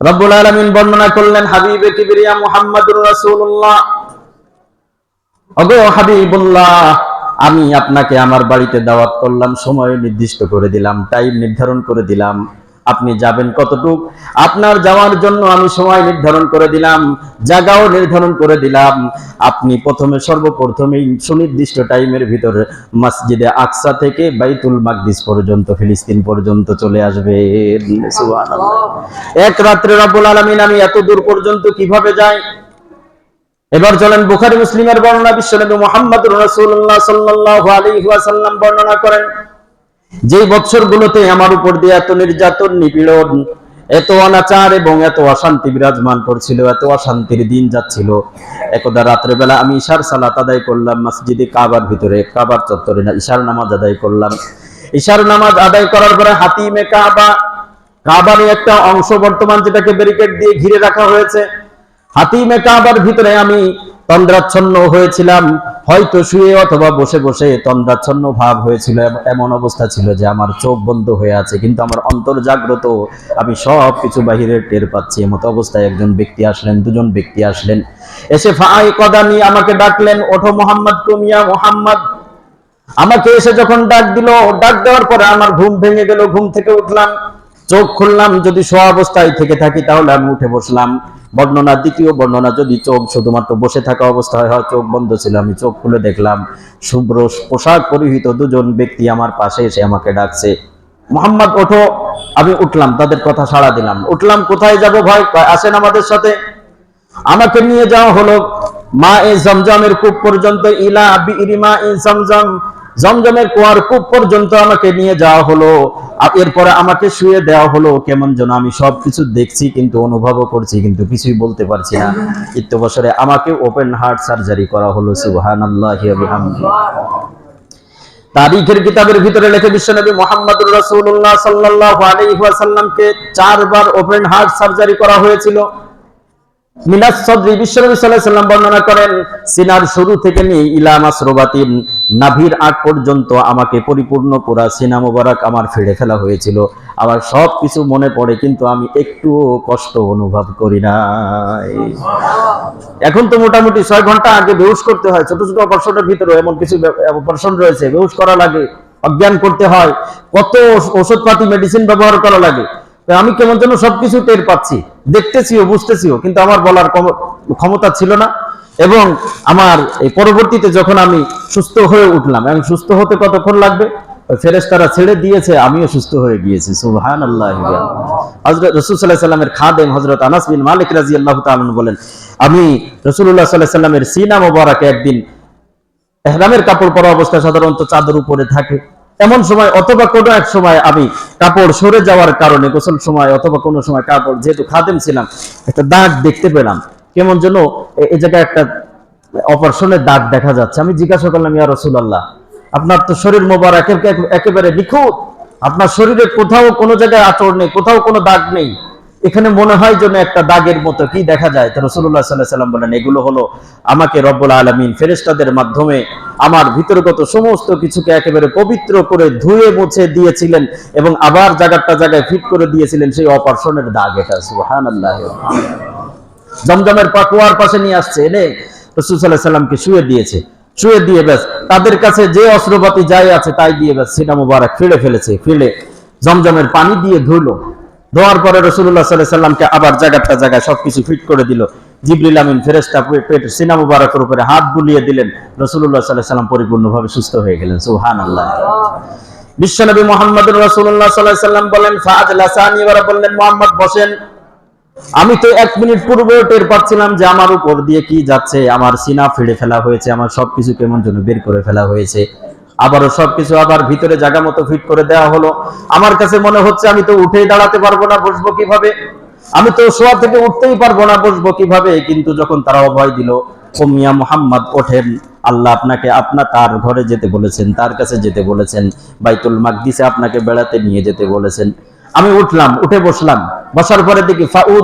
রব্বুল আলমিন বর্ণনা করলেন, হাবিবে কিবরিয়া মুহাম্মাদুর রাসূলুল্লাহ। অগো হাবিবুল্লাহ, আমি আপনাকে আমার বাড়িতে দাওয়াত করলাম, সময় নির্দিষ্ট করে দিলাম টাইম নির্ধারণ করে দিলাম। আপনি যাবেন কতটুক? আপনার যাওয়ার জন্য আমি সময় নির্ধারণ করে দিলাম, জায়গাও নির্ধারণ করে দিলাম। আপনি প্রথমে সর্বপ্রথমেই সুনির্দিষ্ট টাইমের ভিতরে মসজিদে আকসা থেকে বাইতুল মাকদিস পর্যন্ত, ফিলিস্তিন পর্যন্ত চলে আসবে এক রাত্রে রব্বুল আলামিন আমি এত দূর পর্যন্ত কীভাবে যাই? এবার চলেন, বুখারি, মুসলিমের বর্ণনা বিশ্বনবী মুহাম্মদুর রাসূলুল্লাহ সাল্লাল্লাহু আলাইহি ওয়াসাল্লাম বর্ণনা করেন। যেই বছরগুলোতে আমার উপর দিয়ে এত নির্যাতন, নিপীড়ন, এত অনাচার এবং এত অশান্তি বিরাজমান করছিল, এত অশান্তির দিন যাচ্ছিল। একদা রাত্রে বেলা আমি ঈশার সালাত আদায় করলাম, মসজিদে কাবার ভিতরে, কাবার চত্বরে না, ঈশার নামাজ আদায় করলাম। ঈশার নামাজ আদায় করার পরে হাতিমে কাবা কাবারই একটা অংশ বর্তমান যেটাকে ব্যারিকেড দিয়ে ঘিরে রাখা হয়েছে। হাতিমে কাবার ভিতরে আমি তন্দ্রাচ্ছন্ন হয়েছিলাম। হয়তো শুয়ে অথবা বসে বসে তন্দ্রাচ্ছন্ন ভাব হয়েছিল এমন অবস্থা ছিল যে আমার চোখ বন্ধ হয়ে আছে, কিন্তু আমার অন্তর জাগ্রত। আমি সব কিছু বাহিরে টের পাচ্ছি। এমতো অবস্থায় একজন ব্যক্তি আসলেন, দুজন ব্যক্তি আসলেন। এসে ফাই কদানি আমাকে ডাকলেন, ওঠো মোহাম্মদ কুমিয়া মোহাম্মদ। আমাকে এসে যখন ডাক দিল, ডাক দেওয়ার পরে আমার ঘুম ভেঙে গেল, ঘুম থেকে উঠলাম। চোখ খুললাম, যদি শোয়া অবস্থায় থেকে থাকি, তাহলে আমি উঠে বসলাম। বর্ণনা, দ্বিতীয় বর্ণনা, যদি চোখ শুধুমাত্র বসে থাকা অবস্থায় হয়, চোখ বন্ধ ছিল, আমি চোখ খুলে দেখলাম, শুভ্র পোশাক পরিহিত দুজন ব্যক্তি আমার পাশে এসে আমাকে ডাকছে, মোহাম্মদ, ওঠো। আমি উঠলাম, তাদের কথা সাড়া দিলাম। উঠলাম, কোথায় যাব ভাই? আসেন আমাদের সাথে। আমাকে নিয়ে যাওয়া হলো। মা এ জমজমের কূপ পর্যন্ত ইলা বিরিমা এ জমজম জমজমের কুয়ার কূপ পর্যন্ত আমাকে নিয়ে যাওয়া হলো। এরপরে আমাকে শুয়ে দেওয়া হলো, কেমন যেন আমি সবকিছু দেখছি কিন্তু অনুভবও করছি কিন্তু কিছুই বলতে পারছি না। ইত্য বছরে আমাকে ওপেন হার্ট সার্জারি করা হলো ওয়া বিহামদিহি। তারিখের কিতাবের ভিতরে লেখে, বিশ্বনবী মোহাম্মদুর রাসূলুল্লাহ সাল্লাল্লাহু আলাইহি ওয়াসাল্লামকে চারবার ওপেন হার্ট সার্জারি করা হয়েছিল। মিনাস বর্ণনা করেন, সিনার শুরু থেকে নিয়ে নাভির পর্যন্ত আমাকে পরিপূর্ণ আমার ফেড়ে ফেলা হয়েছিল। সব কিছু মনে পড়ে, কিন্তু আমি একটুও কষ্ট অনুভব করি নাই। এখন তো মোটামুটি ছয় ঘণ্টা আগে বেহুশ করতে হয়, ছোট ছোট অপারেশনের ভিতরে এমন কিছু অপারেশন রয়েছে, বেহুশ করা লাগে, অজ্ঞান করতে হয়, কত ওষুধপাতি মেডিসিন ব্যবহার করা লাগে। আমি কেমন যেন সবকিছু টের পাচ্ছি। দেখতেছিও, বুঝতেছিও, কিন্তু আমার বলার ক্ষমতা ছিল না। এবং আমার এই পরবর্তীতে যখন আমি সুস্থ হয়ে উঠলাম, এবং সুস্থ হতে কতক্ষণ লাগবে? ফেরেস্তারা ছেড়ে দিয়েছে, আমিও সুস্থ হয়ে গিয়েছি সুবহান আল্লাহ হজরত রসুল সাল্লাহ সাল্লামের খাদেম হজরত আনাস বিন মালিক রাজি আল্লাহ বলেন, আমি রসুল্লাহ সাল্লাহ সাল্লামের সিনা মোবারকে একদিন এহরামের কাপড় পরা অবস্থায় সাধারণত চাদর উপরে থাকে। এমন সময় অথবা কোনো এক সময় আমি কাপড় সরে যাওয়ার কারণে, গোসল সময় অথবা কোনো সময় কাপড়, যেহেতু খাদেম ছিলাম, একটা দাগ দেখতে পেলাম। কেমন যেন এই জায়গায় একটা অপারেশনের দাগ দেখা যাচ্ছে। আমি জিজ্ঞাসা করলাম, ইয়া রসুল্লাহ আপনার তো শরীর মোবার একেবারে নিখুঁত। আপনার শরীরে কোথাও কোনো জায়গায় আচর নেই, কোথাও কোনো দাগ নেই। এখানে মনে হয় যেন একটা দাগের মতো, কি দেখা যায়? তো রসুল্লাহ সাল্লাহ সাল্লাম বলেন, এগুলো হলো আমাকে রব্বুল আলমিন ফেরেস্তাদের মাধ্যমে আমার ভিতরগত সমস্ত কিছুকে একেবারে পবিত্র করে ধুয়ে মুছে দিয়েছিলেন এবং আবার জায়গাটা জায়গায় ফিট করে দিয়েছিলেন সেই অপারেশনের দাগ এটা। সুহান জমজমের পাকুয়ার পাশে নিয়ে আসছে, এনে রসুল সাল্লাহ সাল্লামকে শুয়ে দিয়েছে। শুয়ে দিয়ে ব্যাস, তাদের কাছে যে অস্ত্রপাতি যাই আছে তাই দিয়ে ব্যাস, সেটা মুবারক ফিরে ফেলেছে, ফেলে জমজমের পানি দিয়ে ধুলো। ধোয়ার পরে রসুল্লাহ সাল্লাহ সাল্লামকে আবার জায়গাটা জায়গায় সবকিছু ফিট করে দিল। জিবরিল আমিন ফেরেস্তা সিনা মুবারকের উপরে হাত বুলিয়ে দিলেন। রসুল্লাহ সাল্লাহ সাল্লাম পরিপূর্ণভাবে সুস্থ হয়ে গেলেন। সুহান আল্লাহ বিশ্বনবী মোহাম্মদ রসুল্লাহ সাল্লাহ সাল্লাম বলেন ফাজ লাসানি এবার বললেন, মোহাম্মদ, বসেন। আমি তো এক মিনিট পূর্বেও টের পাচ্ছিলাম যে আমার উপর দিয়ে কি যাচ্ছে। আমার সিনা ফিরে ফেলা হয়েছে, আমার সবকিছু কেমন যেন বের করে ফেলা হয়েছে। আবারও সবকিছু আবার ভিতরে জায়গা মতো ফিট করে দেওয়া হলো। আমার কাছে মনে হচ্ছে আমি তো উঠেই দাঁড়াতে পারব না, বসবো কীভাবে? আমি তো শোয়া থেকে উঠতেই পারব না, বসবো কীভাবে? কিন্তু যখন তারা অভয় দিল কমিয়া মোহাম্মদ, ওঠেন। আল্লাহ আপনাকে আপনার তার ঘরে যেতে বলেছেন, তার কাছে যেতে বলেছেন। বাইতুল মাকদিসে আপনাকে বেড়াতে নিয়ে যেতে বলেছেন। আমি উঠলাম, উঠে বসলাম। বসার পরে দেখি ফাউদ